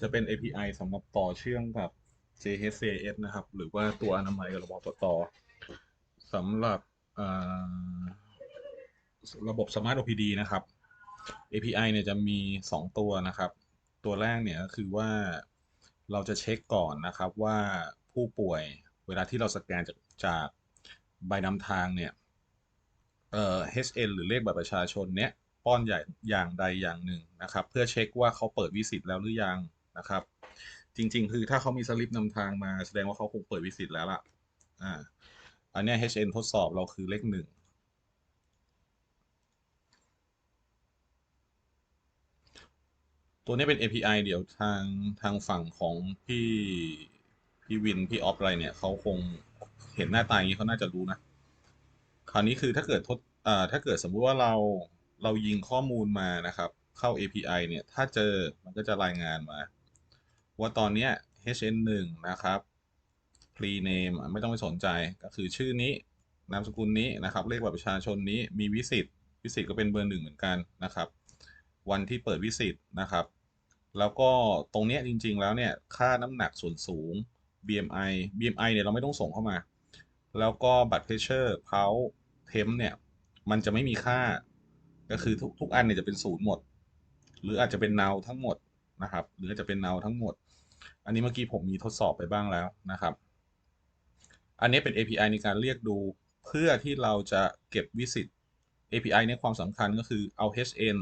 จะเป็น API สำหรับต่อเชื่อมกับ JHCS นะครับ หรือว่าตัวอนามัยกับระบบต่อสำหรับระบบ Smart OPD นะครับ API เนี่ยจะมี 2 ตัวนะครับ ตัวแรกเนี่ยก็คือว่าเราจะเช็คก่อนนะครับว่าผู้ป่วยเวลาที่เราสแกนจากจากใบนำทางเนี่ยเอ่อ HN หรือเลขบัตรประชาชนเนี่ยป้อนใหญ่อย่างใดอย่างหนึ่งนะครับ เพื่อเช็คว่าเขาเปิดวิสิตแล้วหรือยัง นะครับ จริง ๆ คือถ้าเขามีสลิปนำทางมาแสดงว่าเขาคงเปิดวิสิตแล้วล่ะ อ่า อันนี้ HN ทดสอบเราคือเลขหนึ่งตัวนี้เป็น API เดี๋ยวทางทางฝั่งของพี่พี่วิน พี่ออฟอะไรเนี่ยเขาคงเห็นหน้าตาอย่างนี้เขาน่าจะรู้นะ คราวนี้คือถ้าเกิดทดอ่าถ้าเกิดสมมุติว่าเราเรายิงข้อมูลมานะครับ เข้า API เนี่ย ถ้าเจอมันก็จะรายงานมา ว่าตอนเนี้ย HN1 นะครับ pre name ไม่ต้องไปสนใจก็คือชื่อนี้นามสกุลนี้นะครับ เลขบัตรประชาชนนี้มีวิสิตวิสิตก็เป็นเบอร์หนึ่งเหมือนกันนะครับ วันที่เปิดวิสิตนะครับ แล้วก็ตรงเนี้ยจริง ๆ แล้วเนี่ยค่าน้ำหนักส่วนสูง BMI BMI เนี่ยเราไม่ต้องส่งเข้ามา แล้วก็บัตรเพชเชอร์เพาเทมเนี่ยมันจะไม่มีค่า ก็คือทุกทุกอันเนี่ยจะเป็นศูนย์หมด หรืออาจจะเป็นน l ทั้งหมดนะครับ หรืออาจจะเป็น n ทั้งหมด อันนี้เมื่อกี้ผมมีทดสอบไปบ้างแล้วนะครับ อันนี้เป็น API ในการเรียกดูเพื่อที่เราจะเก็บวิสิต API เนี่ยความสำคัญก็คือเอา HN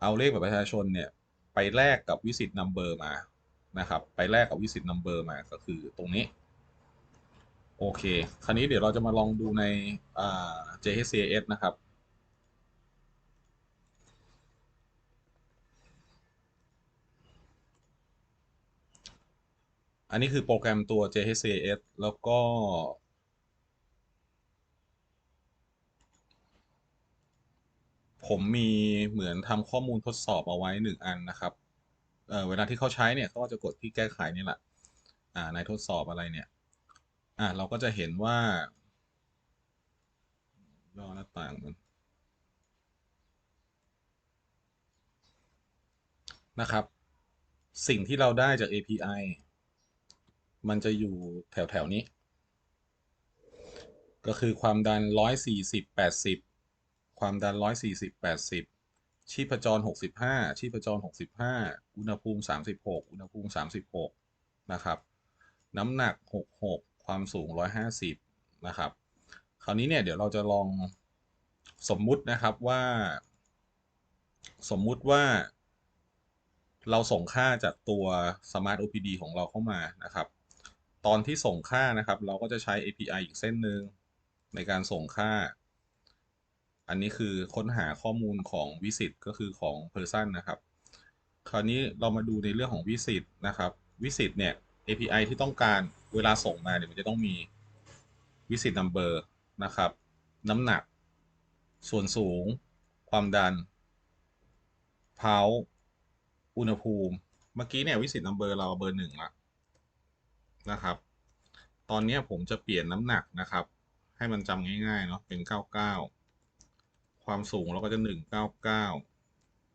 เอาเลขบัตรประชาชนเนี่ยไปแลกกับวิสิตนัมเบอร์มานะครับ ไปแลกกับวิสิตนัมเบอร์มาก็คือตรงนี้ โอเค คราวนี้เดี๋ยวเราจะมาลองดูใน JHCS นะครับ อันนี้คือโปรแกรมตัว JHCS แล้วก็ ผมมีเหมือนทำข้อมูลทดสอบเอาไว้หนึ่งอันนะครับเเวลาที่เขาใช้เนี่ยเขาก็จะกดที่แก้ไขนี่แหละในทดสอบอะไรเนี่ยเราก็จะเห็นว่าย่อหน้าต่างมันนะครับ สิ่งที่เราได้จาก API มันจะอยู่แถวแถวนี้ ก็คือความดัน 140 80 ความดัน 140 80 ชีพจร 65 ชีพจร 65 อุณหภูมิ 36 อุณหภูมิ 36 นะครับ น้ำหนัก 66 ความสูง 150 นะครับ คราวนี้เนี่ยเดี๋ยวเราจะลองสมมุตินะครับว่า สมมุติว่าเราส่งค่าจากตัว Smart OPD ของเราเข้ามานะครับ ตอนที่ส่งค่านะครับ เราก็จะใช้ API อีกเส้นหนึ่งในการส่งค่า อันนี้คือค้นหาข้อมูลของ Visit ก็คือของ Person นะครับ คราวนี้เรามาดูในเรื่องของ Visit นะครับ Visit เนี่ย API ที่ต้องการเวลาส่งมาเนี่ยมันจะต้องมี Visit Number นะครับ น้ำหนัก ส่วนสูง ความดันเพาอุณหภูมิ เมื่อกี้เนี่ยวิสิตนัมเบอร์เราเบอร์หนึ่งละ นะครับ ตอนนี้ผมจะเปลี่ยนน้ำหนักนะครับ ให้มันจำง่ายๆเนาะเป็นเก้าเก้าความสูงเราก็จะหนึ่งเก้าเก้า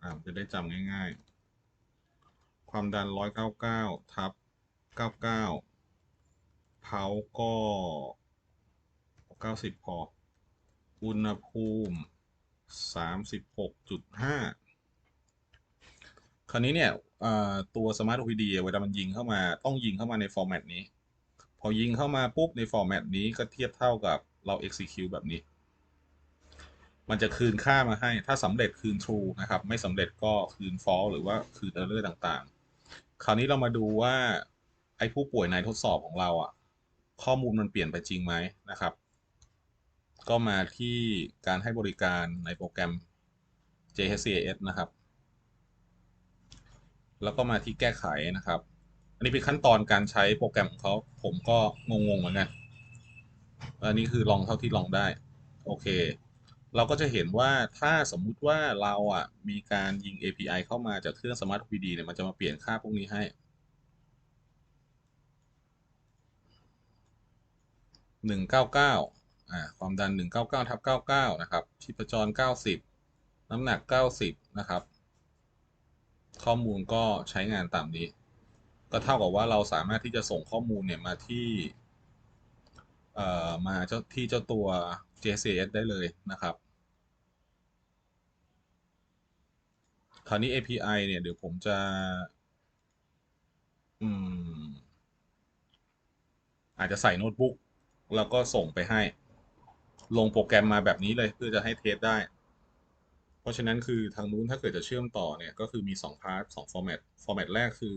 อ่าจะได้จำง่ายๆ ความดันร้อยเก้าเก้าทับเก้าเก้าเผาก็เก้าสิบพอ อุณหภูมิสามสิบหกจุดห้าคราวนี้เนี่ย อ่าตัว Smart OPD เวลามันยิงเข้ามา ต้องยิงเข้ามาในฟอร์แมตนี้ พอยิงเข้ามาปุ๊บในฟอร์แมตนี้ก็เทียบเท่ากับเรา execute แบบนี้ มันจะคืนค่ามาให้ ถ้าสำเร็จคืน true นะครับ ไม่สำเร็จก็คืน false หรือว่าคืน error ต่างๆ คราวนี้เรามาดูว่า ไอ้ผู้ป่วยในทดสอบของเราอะข้อมูลมันเปลี่ยนไปจริงไหมนะครับ ก็มาที่การให้บริการในโปรแกรม JHCS นะครับ แล้วก็มาที่แก้ไขนะครับ อันนี้เป็นขั้นตอนการใช้โปรแกรมของเขาผมก็งงๆเหมือนกันอันนี้คือลองเท่าที่ลองได้ โอเค เราก็จะเห็นว่าถ้าสมมุติว่าเราอะมีการยิง API เข้ามาจากเครื่อง Smart OPD เนี่ยมันจะมาเปลี่ยนค่าพวกนี้ให้หนึ่งเก้าเก้าอ่าความดันหนึ่งเก้าเก้าทับเก้าเก้านะครับชีพจรเก้าสิบน้ำหนักเก้าสิบนะครับ ข้อมูลก็ใช้งานตามนี้ ก็เท่ากับว่าเราสามารถที่จะส่งข้อมูลเนี่ยมาที่เอ่อมาเจ้าที่เจ้าตัว JCS ได้เลยนะครับ คราวนี้ API เนี่ยเดี๋ยวผมจะ อืม อาจจะใส่โน้ตบุ๊กแล้วก็ส่งไปให้ ลงโปรแกรมมาแบบนี้เลยเพื่อจะให้เทสได้ เพราะฉะนั้นคือทางนู้นถ้าเกิดจะเชื่อมต่อเนี่ยก็คือมี2พาร์ทสองฟอร์แมตฟอร์แมตแรกคือ